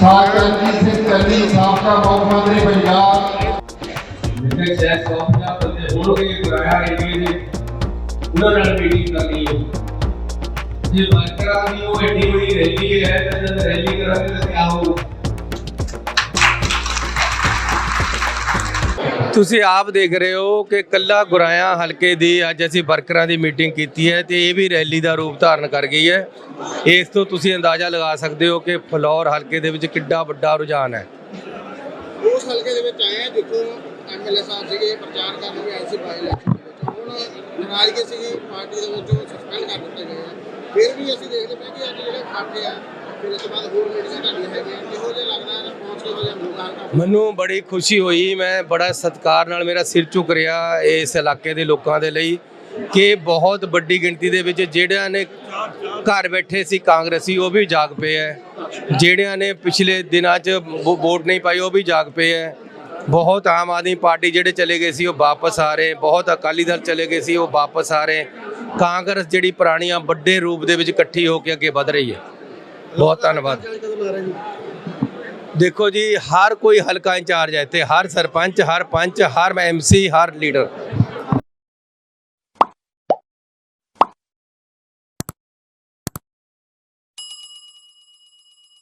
ਸਰਦਾਰ ਸਿੰਘ ਚੰਨੀ ਸਾਬਕਾ ਮੁੱਖ ਮੰਤਰੀ ਪੰਜਾਬ। ਜਿੱਥੇ ਸ਼ਹਿਰ ਸੌਂਪਿਆ ਬੰਦੇ ਹੋਣਗੇ ਗੁਰਾਇਆ ਏਰੀਏ ਦੇ ਉਹਨਾਂ ਨਾਲ ਮੀਟਿੰਗ ਕਰਨੀ ਹੈ। ਜੇ ਵਰਕਰਾਂ ਦੀ ਉਹ ਐਡੀ ਬੜੀ ਰੈਲੀ ਹੈ, ਤਾਂ ਜਦ ਰੈਲੀ ਕਰਾਂਗੇ ਤਾਂ ਕੀ ਹੋਊਗਾ ਤੁਸੀਂ ਆਪ ਦੇਖ ਰਹੇ ਹੋ ਕਿ ਕੱਲਾ ਗੁਰਾਇਆ ਹਲਕੇ ਦੀ ਅੱਜ ਅਸੀਂ ਵਰਕਰਾਂ ਦੀ ਮੀਟਿੰਗ ਕੀਤੀ ਹੈ ਤੇ ਇਹ ਵੀ ਰੈਲੀ ਦਾ ਰੂਪ ਧਾਰਨ ਕਰ ਗਈ ਹੈ। ਇਸ ਤੋਂ ਤੁਸੀਂ ਅੰਦਾਜ਼ਾ ਲਗਾ ਸਕਦੇ ਹੋ ਕਿ ਫਲੌਰ ਹਲਕੇ ਦੇ ਵਿੱਚ ਕਿੱਡਾ ਵੱਡਾ ਰੁਝਾਨ ਹੈ। ਉਸ ਹਲਕੇ ਦੇ ਵਿੱਚ ਆਏ ਜਿੱਥੋਂ ਐਮਐਲਏ ਸਾਹਿਬ ਸੀਗੇ, ਪ੍ਰਚਾਰ ਕਰਨ ਵੀ ਆਏ ਸੀ ਬਾਈ ਇਲੈਕਸ਼ਨ ਦੇ ਵਿੱਚ। ਹੁਣ ਨਾਰਾਜ਼ਗੀ ਸੀਗੀ, ਪਾਰਟੀ ਦੇ ਵਿੱਚੋਂ ਸਸਪੈਂਡ ਕਰ ਦਿੱਤੇ ਗਏ ਫਿਰ ਵੀ ਅਸੀਂ ਦੇਖਦੇ ਪਏ ਕਿ ਅੱਜ ਜਿਹੜੇ ਇਕੱਠ ਆ ਮੈਨੂੰ ਬੜੀ ਖੁਸ਼ੀ ਹੋਈ, ਮੈਂ ਬੜਾ ਸਤਿਕਾਰ ਨਾਲ ਮੇਰਾ ਸਿਰ ਝੁਕ ਰਿਹਾ ਇਸ ਇਲਾਕੇ ਦੇ ਲੋਕਾਂ ਦੇ ਲਈ ਕਿ ਬਹੁਤ ਵੱਡੀ ਗਿਣਤੀ ਦੇ ਵਿੱਚ ਜਿਹੜਿਆਂ ਨੇ ਘਰ ਬੈਠੇ ਸੀ ਕਾਂਗਰਸੀ, ਉਹ ਵੀ ਜਾਗ ਪਏ ਹੈ ਜਿਹੜਿਆਂ ਨੇ ਪਿਛਲੇ ਦਿਨਾਂ 'ਚ ਵੋ- ਵੋਟ ਨਹੀਂ ਪਾਈ, ਉਹ ਵੀ ਜਾਗ ਪਏ ਹੈ ਬਹੁਤ ਆਮ ਆਦਮੀ ਪਾਰਟੀ ਜਿਹੜੇ ਚਲੇ ਗਏ ਸੀ, ਉਹ ਵਾਪਸ ਆ ਰਹੇ, ਬਹੁਤ ਅਕਾਲੀ ਦਲ ਚਲੇ ਗਏ ਸੀ, ਉਹ ਵਾਪਸ ਆ ਰਹੇ। ਕਾਂਗਰਸ ਜਿਹੜੀ ਪੁਰਾਣੀਆਂ ਵੱਡੇ ਰੂਪ ਦੇ ਵਿੱਚ ਇਕੱਠੀ ਹੋ ਕੇ ਅੱਗੇ ਵਧ ਰਹੀ ਹੈ ਬਹੁਤ ਧੰਨਵਾਦ। ਦੇਖੋ ਜੀ, ਹਰ ਕੋਈ ਹਲਕਾ ਇੰਚਾਰਜ ਹੈ ਇੱਥੇ, ਹਰ ਸਰਪੰਚ, ਹਰ ਪੰਚ, ਹਰ ਐਮਸੀ ਹਰ ਲੀਡਰ।